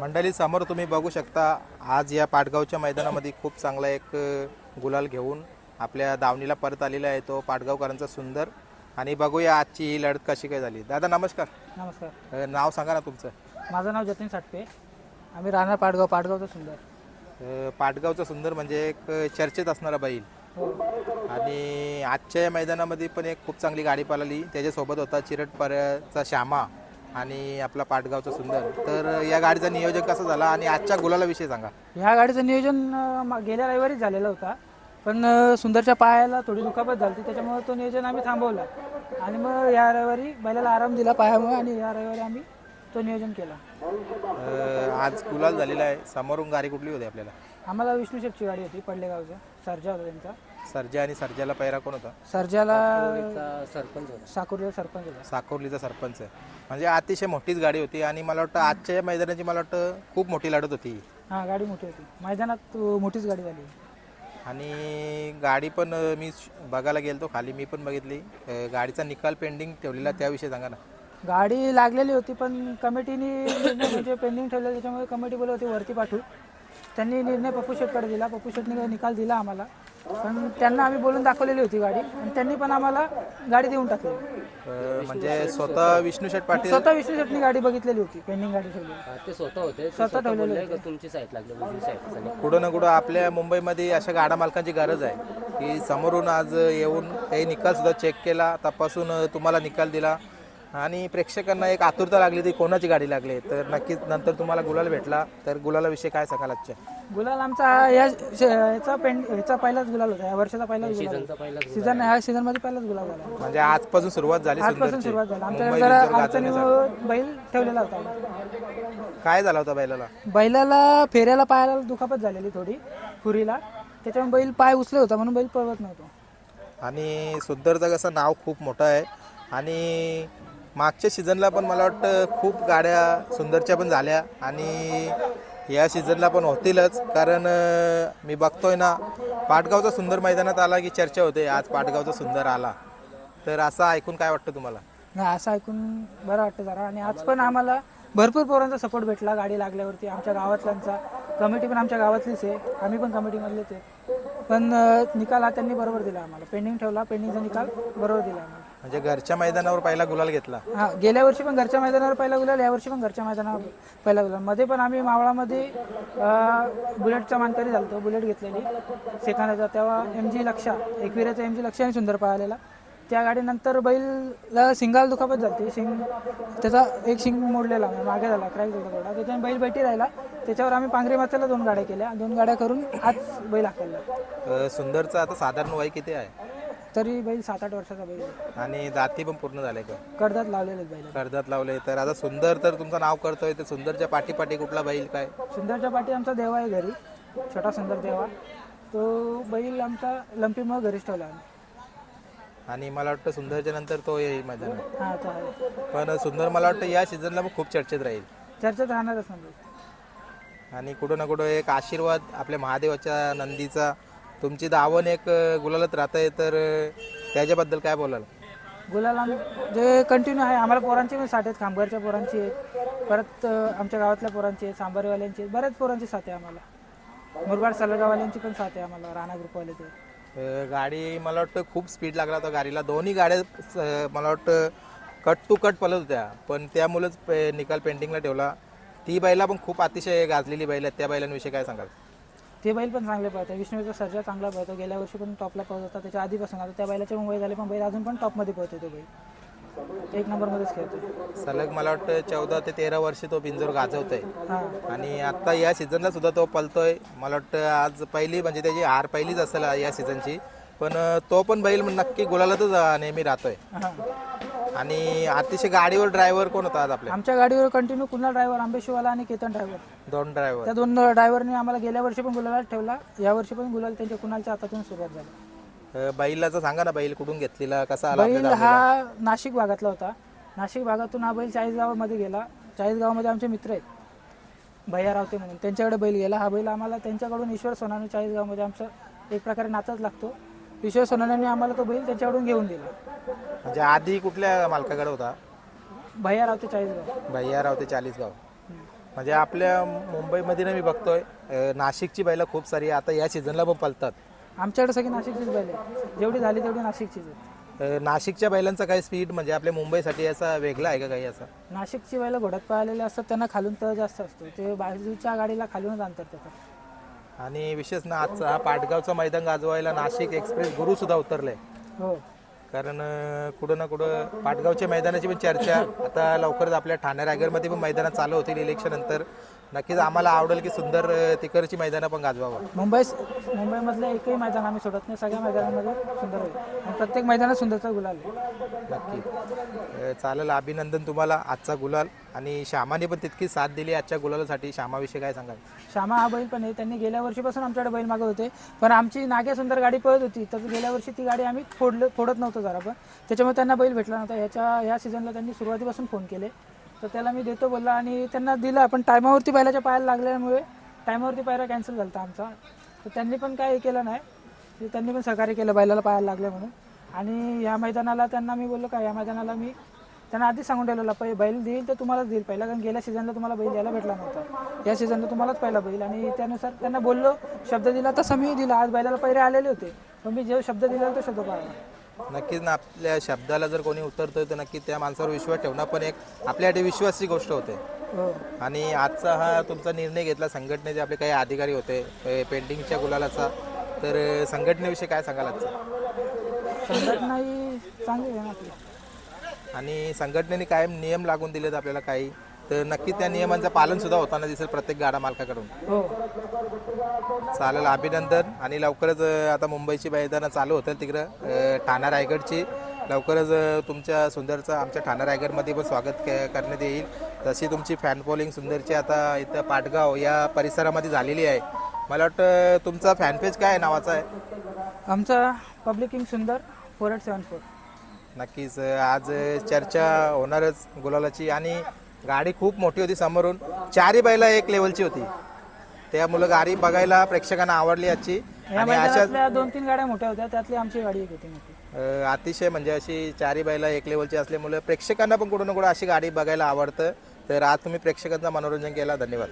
मंडळी समोर तुम्ही बघू शकता आज या पाटगावच्या मैदानामध्ये खूप चांगला एक गुलाल घेऊन आपल्या दावणीला परत आलेला आहे तो पाटगावकरांचा सुंदर. आणि बघूया आजची ही लढत कशी काय झाली. दादा नमस्कार. नमस्कार. अ, नाव सांगा ना तुमचं. माझं नाव जतीन साटपे आम्ही राहणार पाटगाव पाटगावचं सुंदर. अ, पाटगावचा सुंदर म्हणजे एक चर्चेत असणारा बैल. हो. आणि आजच्या या मैदानामध्ये पण एक खूप चांगली गाडी पळाली. त्याच्यासोबत होता चिरटपर्याचा श्यामा. आणि आपला पाटगावचा सुंदर. तर या गाडीचं नियोजन कसं झालं आणि आजच्या गुलाला विषयी सांगा. ह्या गाडीचं नियोजन अं, मा- गेल्या रविवारीच झालेलं होता. पण अं, सुंदरच्या पायाला थोडी दुखापत झाली होती, त्याच्यामुळे तो नियोजन आम्ही थांबवला. आणि मग या रविवारी बैलाला आराम दिला पायामुळे आणि या रविवारी आम्ही तो नियोजन केला. अ, आज गुलाल झालेला आहे. समोरून गाडी कुठली होती आपल्याला? आम्हाला विष्णू शेठची गाडी होती पडलेगावचं. सर्जा होता त्यांचा. सर्जा आणि सर्जाला पैरा कोण होता? सर्जाला सरपंच होता. सरपंच होता. साकोर्लीचा सरपंच. म्हणजे अतिशय मोठीच गाडी होती आणि मला वाटतं आजच्या या मैदानाची मला वाटतं खूप मोठी लढत होती. हां गाडी मोठी होती. मैदानात अं, मोठीच गाडी झाली. आणि गाडी पण अ, मी श- बघायला गेलतो खाली मी पण बघितली. अ, गाडीचा निकाल पेंडिंग ठेवलेला त्याविषयी सांगा ना. गाडी लागलेली होती पण कमिटीने निर्णय म्हणजे पेंडिंग ठेवलं त्याच्यामुळे कमिटी बोलत होती वरती पाठवू. त्यांनी निर्णय पप्पू शेटकडे दिला. पप्पू शेटने निकाल दिला आम्हाला. पण त्यांना आम्ही बोलून दाखवलेली होती गाडी. आणि त्यांनी पण आम्हाला गाडी देऊन टाकली. अ, म्हणजे स्वतः विष्णू शेठ पाटील स्वतः विष्णू शेटनी गाडी बघितलेली होती पेंडिंग गाडी ठेवली हा, ते स्वतः होते. ते स्वतः ठेवलेले बोलले का तुमची साईट लागली साईट कुठं ना कुठं आपल्या मुंबईमध्ये अशा गाडा मालकांची गरज आहे. की समोरून आज येऊन काही निकाल सुद्धा चेक केला तपासून तुम्हाला निकाल दिला. आणि प्रेक्षकांना एक आतुरता लागली ती कोणाची गाडी लागली. तर नक्कीच नंतर तुम्हाला गुलाल भेटला. तर गुलालाविषयी काय सांगाल आजच्या? गुलाल आमचा या श- याचा पेंड ह्याचा पहिलाच गुलाल होता. या वर्षाचा पहिलाच गुलाल सीझन ह्या सीझनमध्ये पहिलाच गुलाल झाला. म्हणजे आजपासून सुरुवात झाली आजपासून सुरुवात झाली. आमच्या जरा बैल ठेवलेला होता. काय झाला होता बैलाला? बैलाला फेऱ्याला पायाला दुखापत झालेली थोडी खुरीला त्याच्यामुळे बैल पाय उचले होता म्हणून बैल पळवत नव्हतो. आणि सुंदरचं कसं नाव खूप मोठं आहे. आणि मागच्या सीझनला पण मला वाटतं खूप गाड्या सुंदरच्या पण झाल्या. आणि या सीझनला पण होतीलच. कारण अं, मी बघतोय ना पाटगावचा सुंदर मैदानात आला की चर्चा होते आज पाटगावचा सुंदर आला. तर असं ऐकून काय वाटतं तुम्हाला? नाही असं ऐकून बरं वाटतं जरा. आणि आज पण आम्हाला भरपूर पोरांचा सपोर्ट भेटला गाडी लागल्यावरती. आमच्या गावातल्यांचा. कमिटी पण आमच्या गावातलीच आहे. आम्ही पण कमिटीमधलेच आहे. पण अं, निकाल हा त्यांनी बरोबर दिला आम्हाला. पेंडिंग ठेवला पेंडिंगचा निकाल बरोबर दिला आम्हाला. म्हणजे घरच्या मैदानावर पहिला गुलाल घेतला. हा गेल्या वर्षी पण घरच्या मैदानावर पहिला गुलाल या वर्षी पण घरच्या मैदानावर पहिला गुलाल. मध्ये पण आम्ही मावळामध्ये अं, बुलेटचा मानकरी झालतो बुलेट घेतलेली. सेकंदाचा तेव्हा एम जी लक्षा एकविराचा एम जी लक्षा आणि सुंदर पळालेला. त्या गाडीनंतर बैलला सिंगाल दुखापत झाली. शिंग त्याचा एक शिंग मोडलेला म्हणजे मागे झाला क्रॅक झाला थोडा. त्याच्याने बैल बैठी राहिला. त्याच्यावर आम्ही पांगरी माथ्याला दोन गाड्या केल्या. दोन गाड्या करून आज बैल हाकलला. अं, सुंदरचं आता साधारण वय किती आहे? तरी बैल सात आठ वर्षाचा बैल आहे. आणि दाती पण पूर्ण झाले का? कर्जात लावलेले बैल कर्जात लावले. तर आता सुंदर तर तुमचं नाव करतोय तर सुंदरच्या पाठीपाठी कुठला बैल काय? सुंदरच्या पाठी आमचा देवा आहे घरी छोटा सुंदर देवा. तो बैल आमचा लंपीमुळे घरीच ठेवला आम्ही. आणि मला वाटतं सुंदरच्या नंतर तो येईल मैदानात. हा तो आहे. पण सुंदर मला वाटतं या सीझनला पण खूप चर्चेत राहील. चर्चेत राहणारच म्हणजे. आणि कुठं ना कुठं एक आशीर्वाद आपल्या महादेवाच्या नंदीचा तुमची दावण एक गुलालत राहतंय तर त्याच्याबद्दल काय बोलाल? गुलाल आम जे कंटिन्यू आहे आम्हाला पोरांचे पण साथ आहेत खांबरच्या पोरांची आहेत. परत आमच्या गावातल्या पोरांची आहेत सांबारीवाल्यांची आहेत बऱ्याच पोरांची साथ आहे आम्हाला. मुरबाड सलगावाल्यांची पण साथ आहे आम्हाला राणा ग्रुपवाल्याचे गाडी मला वाटतं खूप स्पीड लागला होता गाडीला. दोन्ही गाड्या मला वाटतं कट टू कट पलत होत्या. पण त्यामुळेच निकाल पेंटिंगला ठेवला. ती बैला पण खूप अतिशय गाजलेली बैल आहेत. त्या बैलांविषयी काय सांगाल? ते बैल पण चांगले पळतात. विष्णूचा सर्जा चांगला पळतो. गेल्या वर्षी पण टॉपला पळत होता. त्याच्या आधीपासून. आता त्या बैलाचे पण वय झाले पण बैल अजून पण टॉपमध्ये पळतो तो बैल. एक नंबरमध्येच खेळतो. सलग मला वाटतं चौदा ते तेरा वर्ष तो बिंजोर गाजवतोय. हां. आणि आता या सीझनला सुद्धा तो पलतोय मला वाटतं आज पहिली म्हणजे त्याची हार पहिलीच असेल या सीझनची पण तो पण बैल नक्की गुलालातच नेहमी राहतोय. हां. आणि अतिशय गाडीवर ड्रायव्हर कोण होता आज आपल्या आमच्या गाडीवर कंटिन्यू कुणाल ड्रायव्हर आंबेशिवाला आणि केतन ड्रायव्हर दोन ड्रायव्हर त्या दोन ड्रायव्हरने आम्हाला गेल्या वर्षी पण गुलाला ठेवला या वर्षी पण गुलाल त्यांच्या कुणालच्या हातातून सुरुवात झाली. बैलाचं सांगा ना बैल कुठून घेतलेला कसा आला बैल हा नाशिक भागातला होता. नाशिक भागातून हा बैल चाळीस गावामध्ये गेला. चाळीस गावामध्ये आमचे मित्र आहेत. भैया रावते म्हणून. त्यांच्याकडे बैल गेला. हा बैल आम्हाला त्यांच्याकडून ईश्वर सोनाने चाळीस गावामध्ये आमचं एक प्रकारे नाताच लागतो. ईश्वर सोनाने आम्हाला तो बैल त्यांच्याकडून घेऊन दिला. म्हणजे आधी कुठल्या मालकाकडे होता? भैया रावते चाळीस गाव भैयाराव ते चाळीस गाव म्हणजे आपल्या मुंबईमध्ये ना मी बघतोय अं, नाशिकची बैलं खूप सारी आता या सीझनला पण पलतात आमच्याकडे सगळी नाशिकचीच बैल आहे जेवढी झाली तेवढी नाशिकचीच अं, नाशिकच्या बैलांचा काही स्पीड म्हणजे आपल्या मुंबईसाठी असा वेगळा आहे का काही असा? नाशिकची बैलं घोड्यात पळालेले असतात त्यांना खालून तळ जास्त असतो. ते बाजूच्या गाडीला खालूनच आणतात त्याच्यात आणि विशेष ना आजचा हा पाटगावचा मैदान गाजवायला नाशिक एक्सप्रेस गुरु सुद्धा उतरले. हो. कारण अं, कुठं ना कुठं पाटगावच्या मैदानाची पण चर्चा आता लवकरच आपल्या ठाणे रायगडमध्ये पण मैदानात चालू होतील इलेक्शन नंतर नक्कीच आम्हाला आवडेल की सुंदर तिकडची मैदानं पण गाजवावं. मुंबई मुंबईमधलं एकही मैदान आम्ही सोडत नाही. सगळ्या मैदानामध्ये सुंदर होईल. आणि प्रत्येक मैदानात सुंदरचा गुलाल. नक्की. चालेल अभिनंदन तुम्हाला आजचा गुलाल. आणि श्यामाने पण तितकी साथ दिली आजच्या गुलालासाठी. श्यामाविषयी काय सांगाल? श्यामा हा बैल पण आहे. त्यांनी गेल्या वर्षीपासून आमच्याकडे बैल मागत होते. पण आमची नाग्या सुंदर गाडी पळत होती. तर गेल्या वर्षी ती गाडी आम्ही फोडलं फोडत नव्हतो जरा पण. त्याच्यामुळे त्यांना बैल भेटला नव्हता. ह्याच्या ह्या सीझनला त्यांनी सुरुवातीपासून फोन केले. तर त्याला मी देतो बोलला आणि त्यांना दिला. पण टायमावरती बैलाच्या पायाला लागल्यामुळे टायमावरती पायरा कॅन्सल झाला होता आमचा. तर त्यांनी पण काही केलं नाही. त्यांनी पण सहकार्य केलं बैलाला पायाला लागलं म्हणून. आणि या मैदानाला त्यांना मी बोललो का या मैदानाला मी त्यांना आधीच सांगून ठेवलेला पै बैल देईल तर तुम्हालाच देईल. पहिला कारण गेल्या सीझनला तुम्हाला बैल द्यायला भेटला नव्हता. या सीझनला तुम्हालाच पहिला बैल. आणि त्यानुसार त्यांना बोललो शब्द दिला तसं मी दिला. आज बैलाला पहिले आलेले होते. पण मी जो शब्द दिला तो शब्द पाळला. नक्कीच ना आपल्या शब्दाला जर कोणी उतरतोय तर नक्की त्या माणसावर विश्वास ठेवणं पण एक आपल्यासाठी विश्वासची गोष्ट होते. हो. आणि आजचा हा तुमचा निर्णय घेतला संघटनेचे आपले काही अधिकारी होते पेंटिंगच्या गुलालाचा. तर अं, संघटनेविषयी काय सांगाल आजचं? संघटना ही चांगली आहे ना आपली. आणि संघटनेने कायम नियम लागून दिलेत आपल्याला काही? तर नक्की त्या नियमांचं पालन सुद्धा होताना दिसेल प्रत्येक गाडा मालकाकडून. हो. चालेल अभिनंदन. आणि लवकरच आता मुंबईची मैदानं चालू होतील तिकडं. ठाणा रायगडची. लवकरच तुमच्या सुंदरचं आमच्या ठाणा रायगडमध्ये पण स्वागत करण्यात येईल. जशी तुमची फॅन फॉलोईंग सुंदरची आता इथं पाटगाव या परिसरामध्ये झालेली आहे. मला वाटतं तुमचा फॅनपेज काय आहे? नावाचा आहे? आमचा पब्लिक किंग सुंदर फोर एट सेवन फोर नक्कीच आज चर्चा होणारच गुलालाची. आणि गाडी खूप मोठी होती समोरून. चारही बैला एक लेवलची होती. त्यामुळं गाडी बघायला प्रेक्षकांना आवडली आजची. आणि अशा दोन तीन गाड्या मोठ्या होत्या त्यातली आमची गाडी एक होती मोठी. अतिशय म्हणजे अशी चारी बैला एक लेवलची असल्यामुळे प्रेक्षकांना पण कुठं ना कुठं अशी गाडी बघायला आवडतं. तर आज तुम्ही प्रेक्षकांचं मनोरंजन केला. धन्यवाद.